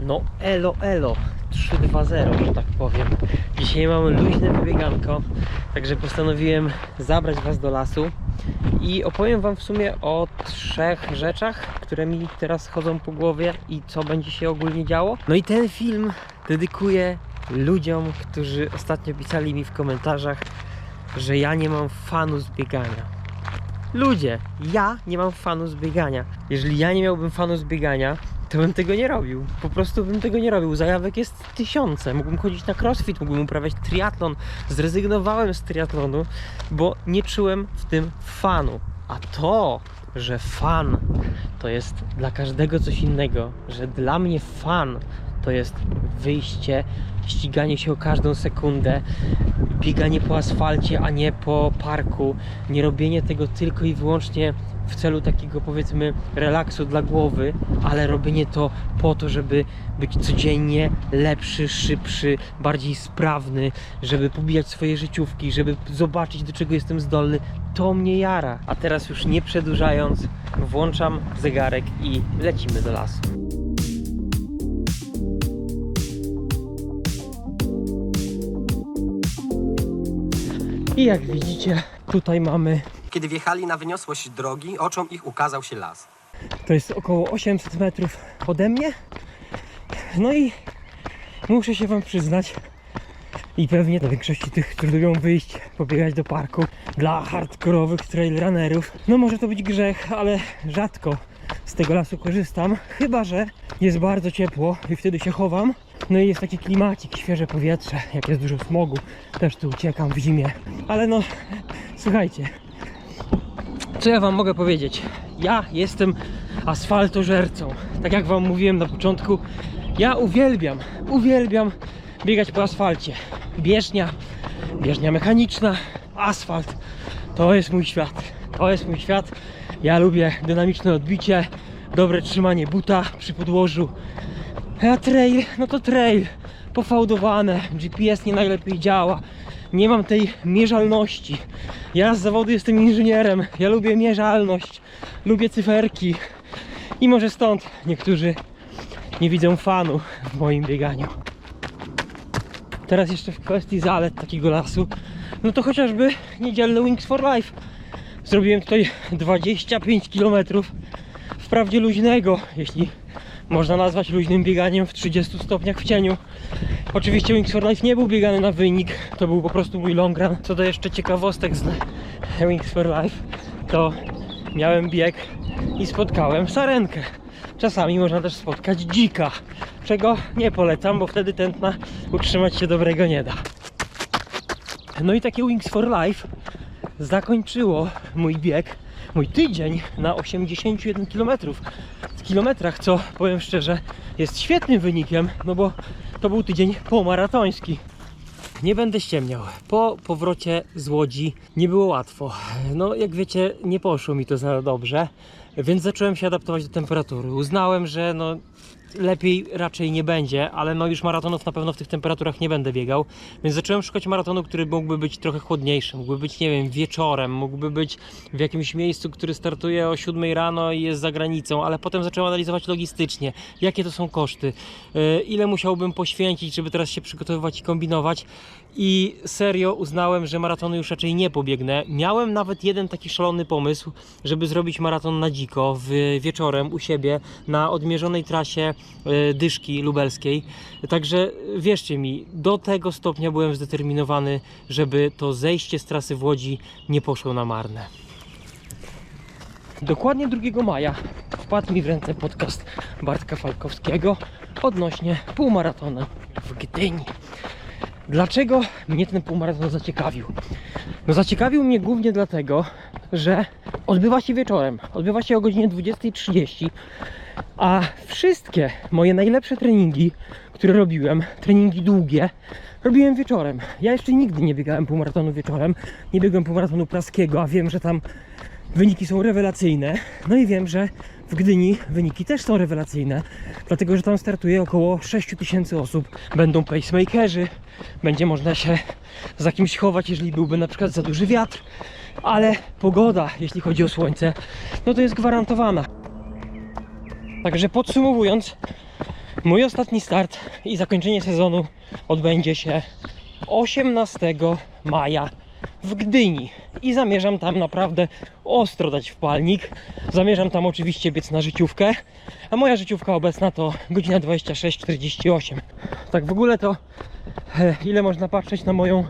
No elo elo 3-2-0, że tak powiem. Dzisiaj mamy luźne wybieganko, także postanowiłem zabrać Was do lasu i opowiem Wam w sumie o trzech rzeczach, które mi teraz chodzą po głowie i co będzie się ogólnie działo. No i ten film dedykuję ludziom, którzy ostatnio pisali mi w komentarzach, że ja nie mam fanu z biegania. Ludzie, ja nie mam fanu z biegania. Jeżeli ja nie miałbym fanu z biegania, to bym tego nie robił. Po prostu bym tego nie robił. Zajawek jest tysiące. Mógłbym chodzić na crossfit, mógłbym uprawiać triatlon. Zrezygnowałem z triatlonu, bo nie czułem w tym fanu. A to, że fan to jest dla każdego coś innego, że dla mnie fan to jest wyjście, ściganie się o każdą sekundę, bieganie po asfalcie, a nie po parku, nie robienie tego tylko i wyłącznie w celu takiego powiedzmy relaksu dla głowy, ale robienie to po to, żeby być codziennie lepszy, szybszy, bardziej sprawny, żeby pobijać swoje życiówki, żeby zobaczyć do czego jestem zdolny, to mnie jara. A teraz już nie przedłużając, włączam zegarek i lecimy do lasu. I jak widzicie, tutaj mamy Kiedy wjechali na wyniosłość drogi, oczom ich ukazał się las. To jest około 800 metrów ode mnie. No i muszę się Wam przyznać, i pewnie dla większości tych, którzy lubią wyjść, pobiegać do parku, dla hardkorowych trailrunnerów, no może to być grzech, ale rzadko z tego lasu korzystam, chyba że jest bardzo ciepło i wtedy się chowam. No i jest taki klimacik, świeże powietrze, jak jest dużo smogu, też tu uciekam w zimie. Ale no, słuchajcie, co ja wam mogę powiedzieć? Ja jestem asfaltożercą. Tak jak wam mówiłem na początku, ja uwielbiam, uwielbiam biegać po asfalcie. Bieżnia, bieżnia mechaniczna, asfalt. To jest mój świat. To jest mój świat. Ja lubię dynamiczne odbicie, dobre trzymanie buta przy podłożu. A trail, no to trail. Pofałdowane, GPS nie najlepiej działa. Nie mam tej mierzalności. Ja z zawodu jestem inżynierem. Ja lubię mierzalność. Lubię cyferki. I może stąd niektórzy nie widzą fanu w moim bieganiu. Teraz jeszcze w kwestii zalet takiego lasu. No to chociażby niedzielny Wings for Life. Zrobiłem tutaj 25 km wprawdzie luźnego, jeśli można nazwać luźnym bieganiem w 30 stopniach w cieniu. Oczywiście Wings for Life nie był biegany na wynik, to był po prostu mój long run. Co do jeszcze ciekawostek z Wings for Life, to miałem bieg i spotkałem sarenkę. Czasami można też spotkać dzika, czego nie polecam, bo wtedy tętna utrzymać się dobrego nie da. No i takie Wings for Life zakończyło mój bieg, mój tydzień na 81 km w kilometrach, co powiem szczerze jest świetnym wynikiem, no bo to był tydzień pomaratoński. Nie będę ściemniał. Po powrocie z Łodzi nie było łatwo. No, jak wiecie, nie poszło mi to za dobrze, więc zacząłem się adaptować do temperatury. Uznałem, że no, lepiej raczej nie będzie, ale no już maratonów na pewno w tych temperaturach nie będę biegał, więc zacząłem szukać maratonu, który mógłby być trochę chłodniejszy, mógłby być, nie wiem, wieczorem, mógłby być w jakimś miejscu, który startuje o 7 rano i jest za granicą, ale potem zacząłem analizować logistycznie, jakie to są koszty, yy, ile musiałbym poświęcić, żeby teraz się przygotowywać i kombinować i serio uznałem, że maratonu już raczej nie pobiegnę. Miałem nawet jeden taki szalony pomysł, żeby zrobić maraton na dziko w, wieczorem u siebie na odmierzonej trasie e, Dyszki Lubelskiej. Także wierzcie mi, do tego stopnia byłem zdeterminowany, żeby to zejście z trasy w Łodzi nie poszło na marne. Dokładnie 2 maja wpadł mi w ręce podcast Bartka Falkowskiego odnośnie półmaratonu w Gdyni. Dlaczego mnie ten półmaraton zaciekawił? No zaciekawił mnie głównie dlatego, że odbywa się wieczorem. Odbywa się o godzinie 20.30, a wszystkie moje najlepsze treningi, które robiłem, treningi długie, robiłem wieczorem. Ja jeszcze nigdy nie biegałem półmaratonu wieczorem, nie biegłem półmaratonu praskiego, a wiem, że tam wyniki są rewelacyjne. No i wiem, że w Gdyni wyniki też są rewelacyjne, dlatego że tam startuje około 6 tysięcy osób. Będą pacemakerzy, będzie można się za kimś chować, jeżeli byłby na przykład za duży wiatr, ale pogoda, jeśli chodzi o słońce, no to jest gwarantowana. Także podsumowując, Mój ostatni start i zakończenie sezonu odbędzie się 18 maja w Gdyni i zamierzam tam naprawdę ostro dać wpalnik. Zamierzam tam oczywiście biec na życiówkę, a moja życiówka obecna to godzina 26.48. Tak w ogóle to e, ile można patrzeć na moją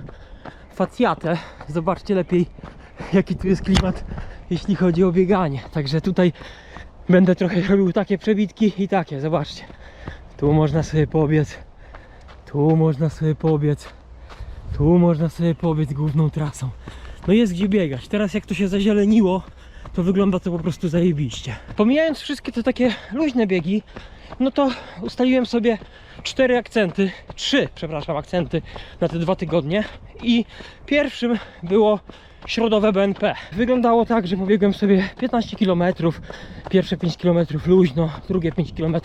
facjatę. Zobaczcie lepiej jaki tu jest klimat jeśli chodzi o bieganie. Także tutaj będę trochę robił takie przebitki i takie, zobaczcie. Tu można sobie pobiec, tu można sobie pobiec, tu można sobie pobiec główną trasą. No jest gdzie biegać. Teraz jak to się zazieleniło, to wygląda to po prostu zajebiście. Pomijając wszystkie te takie luźne biegi, no to ustaliłem sobie cztery akcenty, trzy, przepraszam, akcenty na te dwa tygodnie i pierwszym było środowe BNP. Wyglądało tak, że pobiegłem sobie 15 km, pierwsze 5 km luźno, drugie 5 km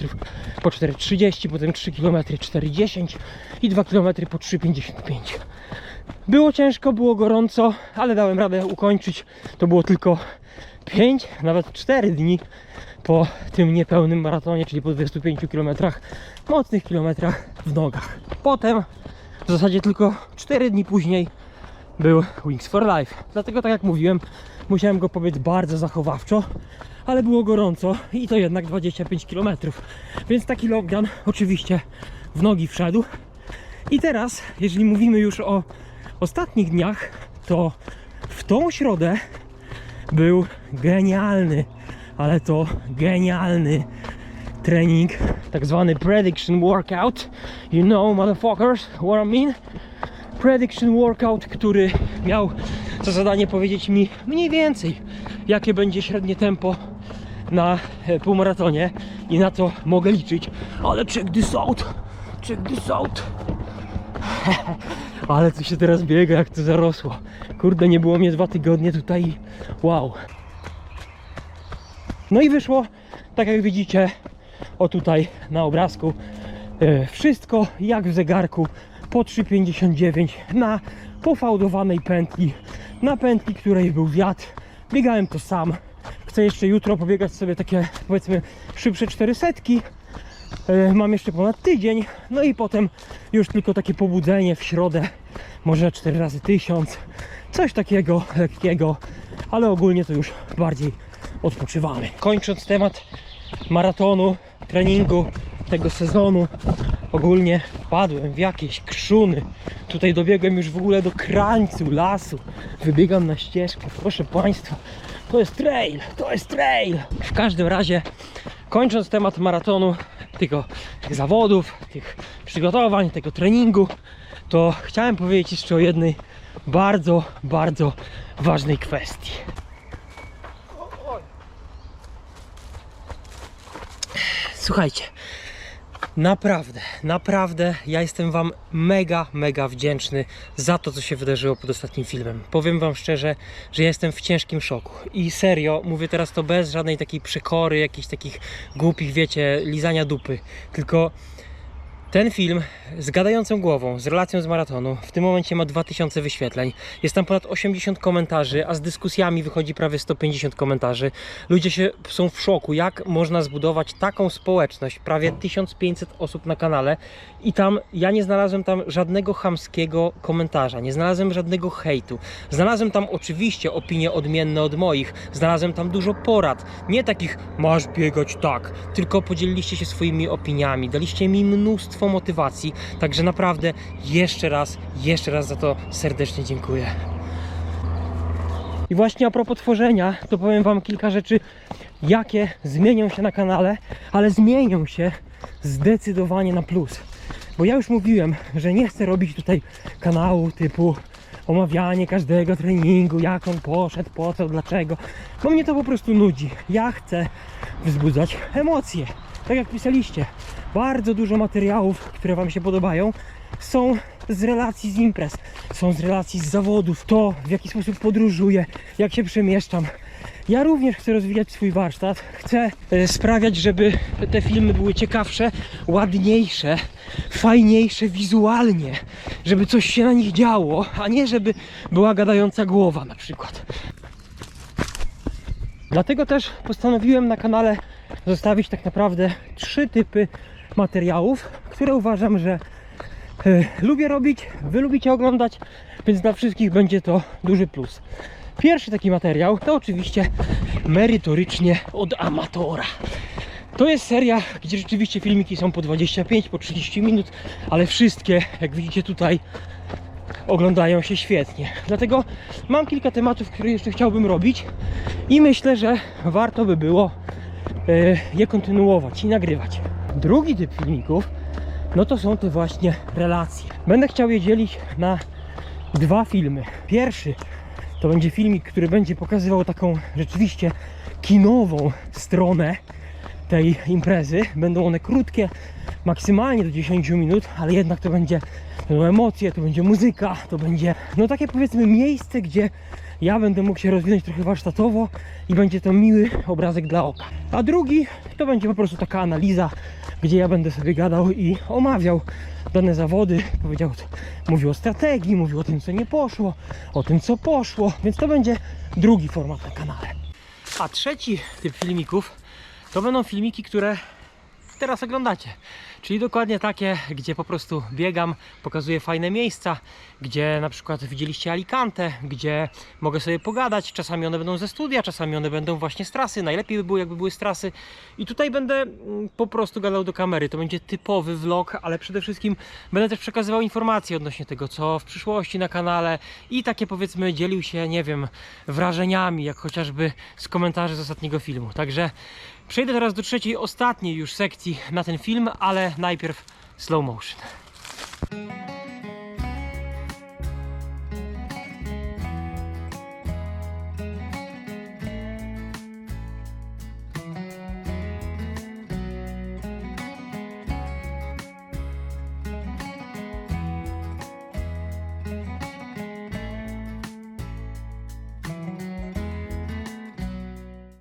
po 4,30, potem 3 km 4,10 i 2 km po 3,55. Było ciężko, było gorąco, ale dałem radę ukończyć. To było tylko 5, nawet 4 dni po tym niepełnym maratonie, czyli po 25 km, mocnych kilometrach w nogach. Potem, w zasadzie tylko 4 dni później, był Wings for Life. Dlatego, tak jak mówiłem, musiałem go pobiec bardzo zachowawczo, ale było gorąco i to jednak 25 km. Więc taki lockdown oczywiście w nogi wszedł. I teraz, jeżeli mówimy już o ostatnich dniach, to w tą środę był genialny, ale to genialny trening, tak zwany prediction workout. You know, motherfuckers, what I mean? Prediction workout, który miał za zadanie powiedzieć mi mniej więcej, jakie będzie średnie tempo na e, półmaratonie i na to mogę liczyć. Ale check this out! Check this out! Ale co się teraz biega, jak to zarosło. Kurde, nie było mnie dwa tygodnie tutaj. Wow. No i wyszło, tak jak widzicie, o tutaj na obrazku, e, wszystko jak w zegarku po 3,59 na pofałdowanej pętli, na pętli, której był wiatr. Biegałem to sam. Chcę jeszcze jutro pobiegać sobie takie, powiedzmy, szybsze 400. E, Mam jeszcze ponad tydzień, no i potem już tylko takie pobudzenie w środę, może 4 razy 1000, coś takiego lekkiego, ale ogólnie to już bardziej odpoczywamy. Kończąc temat maratonu, treningu tego sezonu, ogólnie wpadłem w jakieś krzuny. Tutaj dobiegłem już w ogóle do krańcu lasu. Wybiegam na ścieżkę, proszę Państwa. To jest trail, to jest trail. W każdym razie, kończąc temat maratonu, tego, tych zawodów, tych przygotowań, tego treningu, to chciałem powiedzieć jeszcze o jednej bardzo, bardzo ważnej kwestii. Słuchajcie, naprawdę, naprawdę ja jestem Wam mega, mega wdzięczny za to, co się wydarzyło pod ostatnim filmem. Powiem Wam szczerze, że ja jestem w ciężkim szoku. I serio, mówię teraz to bez żadnej takiej przekory, jakichś takich głupich, wiecie, lizania dupy. Tylko ten film z gadającą głową, z relacją z maratonu, w tym momencie ma 2000 wyświetleń. Jest tam ponad 80 komentarzy, a z dyskusjami wychodzi prawie 150 komentarzy. Ludzie się są w szoku, jak można zbudować taką społeczność, prawie 1500 osób na kanale i tam ja nie znalazłem tam żadnego chamskiego komentarza, nie znalazłem żadnego hejtu. Znalazłem tam oczywiście opinie odmienne od moich, znalazłem tam dużo porad, nie takich masz biegać tak, tylko podzieliliście się swoimi opiniami, daliście mi mnóstwo motywacji, także naprawdę jeszcze raz, jeszcze raz za to serdecznie dziękuję. I właśnie a propos tworzenia, to powiem Wam kilka rzeczy, jakie zmienią się na kanale, ale zmienią się zdecydowanie na plus. Bo ja już mówiłem, że nie chcę robić tutaj kanału typu omawianie każdego treningu, jak on poszedł, po co, dlaczego. Bo mnie to po prostu nudzi. Ja chcę wzbudzać emocje. Tak jak pisaliście, bardzo dużo materiałów, które Wam się podobają, są z relacji z imprez, są z relacji z zawodów, to w jaki sposób podróżuję, jak się przemieszczam. Ja również chcę rozwijać swój warsztat, chcę e, sprawiać, żeby te filmy były ciekawsze, ładniejsze, fajniejsze wizualnie, żeby coś się na nich działo, a nie żeby była gadająca głowa na przykład. Dlatego też postanowiłem na kanale zostawić tak naprawdę trzy typy materiałów, które uważam, że e, lubię robić, wy lubicie oglądać, więc dla wszystkich będzie to duży plus. Pierwszy taki materiał to oczywiście merytorycznie od amatora. To jest seria, gdzie rzeczywiście filmiki są po 25, po 30 minut, ale wszystkie, jak widzicie tutaj, oglądają się świetnie. Dlatego mam kilka tematów, które jeszcze chciałbym robić i myślę, że warto by było e, je kontynuować i nagrywać. Drugi typ filmików, no to są te właśnie relacje. Będę chciał je dzielić na dwa filmy. Pierwszy to będzie filmik, który będzie pokazywał taką rzeczywiście kinową stronę tej imprezy. Będą one krótkie, maksymalnie do 10 minut, ale jednak to będzie będą emocje, to będzie muzyka, to będzie no takie powiedzmy miejsce, gdzie ja będę mógł się rozwinąć trochę warsztatowo i będzie to miły obrazek dla oka. A drugi to będzie po prostu taka analiza, gdzie ja będę sobie gadał i omawiał dane zawody, powiedział, mówił o strategii, mówił o tym, co nie poszło, o tym, co poszło, więc to będzie drugi format na kanale. A trzeci typ filmików to będą filmiki, które teraz oglądacie. Czyli dokładnie takie, gdzie po prostu biegam, pokazuję fajne miejsca, gdzie na przykład widzieliście Alicante, gdzie mogę sobie pogadać. Czasami one będą ze studia, czasami one będą właśnie z trasy. Najlepiej by było, jakby były z trasy. I tutaj będę mm, po prostu gadał do kamery. To będzie typowy vlog, ale przede wszystkim będę też przekazywał informacje odnośnie tego, co w przyszłości na kanale i takie powiedzmy dzielił się, nie wiem, wrażeniami, jak chociażby z komentarzy z ostatniego filmu. Także Przejdę teraz do trzeciej, ostatniej już sekcji na ten film, ale najpierw slow motion.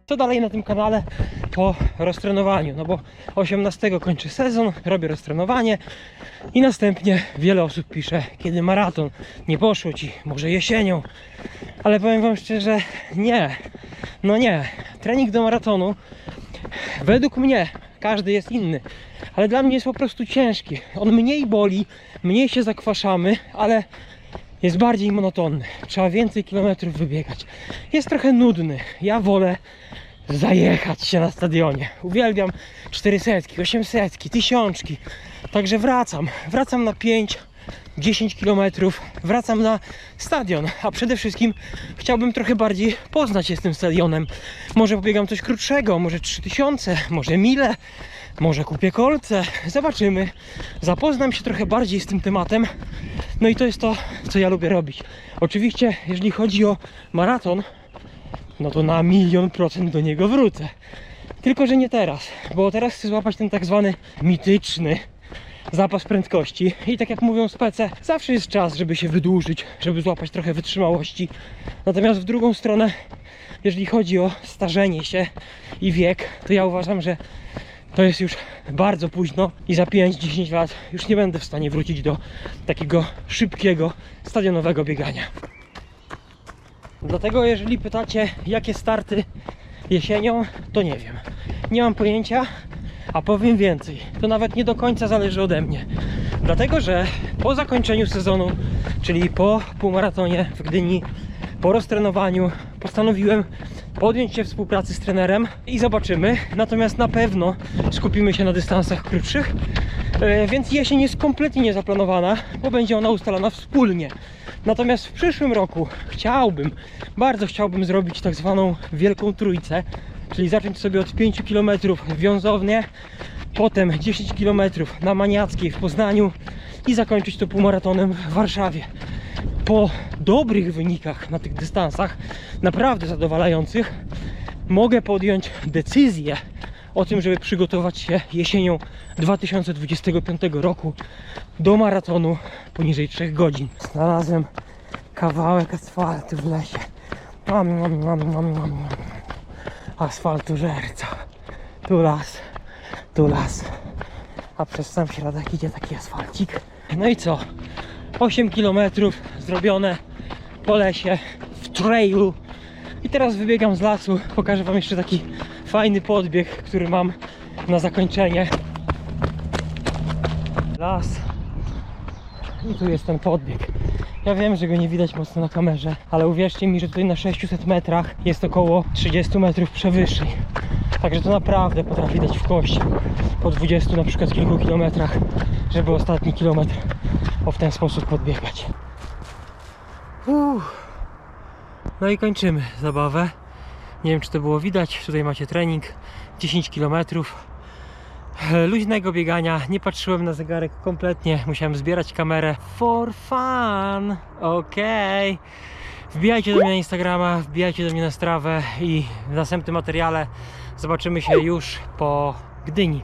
Co dalej na tym kanale po roztrenowaniu? No bo 18 kończy sezon, robię roztrenowanie i następnie wiele osób pisze, kiedy maraton nie poszło ci, może jesienią. Ale powiem Wam szczerze, nie. No nie. Trening do maratonu według mnie każdy jest inny, ale dla mnie jest po prostu ciężki. On mniej boli, mniej się zakwaszamy, ale jest bardziej monotonny. Trzeba więcej kilometrów wybiegać. Jest trochę nudny. Ja wolę zajechać się na stadionie. Uwielbiam 400, 800, tysiączki. Także wracam. Wracam na 5, 10 kilometrów. Wracam na stadion. A przede wszystkim chciałbym trochę bardziej poznać się z tym stadionem. Może pobiegam coś krótszego, może 3000, może mile. Może kupię kolce, zobaczymy. Zapoznam się trochę bardziej z tym tematem. No i to jest to, co ja lubię robić. Oczywiście, jeżeli chodzi o maraton, no to na milion procent do niego wrócę. Tylko, że nie teraz, bo teraz chcę złapać ten tak zwany mityczny zapas prędkości. I tak jak mówią spece, zawsze jest czas, żeby się wydłużyć, żeby złapać trochę wytrzymałości. Natomiast w drugą stronę, jeżeli chodzi o starzenie się i wiek, to ja uważam, że to jest już bardzo późno i za 5-10 lat już nie będę w stanie wrócić do takiego szybkiego, stadionowego biegania. Dlatego jeżeli pytacie, jakie starty jesienią, to nie wiem. Nie mam pojęcia, a powiem więcej. To nawet nie do końca zależy ode mnie. Dlatego, że po zakończeniu sezonu, czyli po półmaratonie w Gdyni, po roztrenowaniu, postanowiłem podjąć się współpracy z trenerem i zobaczymy. Natomiast na pewno skupimy się na dystansach krótszych. E, Więc jesień jest kompletnie niezaplanowana, bo będzie ona ustalona wspólnie. Natomiast w przyszłym roku chciałbym, bardzo chciałbym zrobić tak zwaną wielką trójcę, czyli zacząć sobie od 5 km wiązownie, potem 10 km na Maniackiej w Poznaniu i zakończyć to półmaratonem w Warszawie. Po dobrych wynikach na tych dystansach, naprawdę zadowalających, mogę podjąć decyzję o tym, żeby przygotować się jesienią 2025 roku do maratonu poniżej 3 godzin. Znalazłem kawałek asfaltu w lesie. Mam, mam, mam, mam, mam. Asfaltu żerca. Tu las, tu las. A przez sam środek idzie taki asfalcik. No i co? 8 km zrobione po lesie, w trailu. I teraz wybiegam z lasu. Pokażę Wam jeszcze taki fajny podbieg, który mam na zakończenie. las. I tu jest ten podbieg. Ja wiem, że go nie widać mocno na kamerze, ale uwierzcie mi, że tutaj na 600 metrach jest około 30 metrów przewyższeń. Także to naprawdę potrafi dać w kość po 20 na przykład kilku kilometrach, żeby ostatni kilometr o w ten sposób podbiegać. Uff. No i kończymy zabawę. Nie wiem, czy to było widać. Tutaj macie trening 10 km luźnego biegania. Nie patrzyłem na zegarek kompletnie. Musiałem zbierać kamerę for fun. Okej. Wbijajcie do mnie na Instagrama, wbijajcie do mnie na strawę i w następnym materiale zobaczymy się już po Gdyni.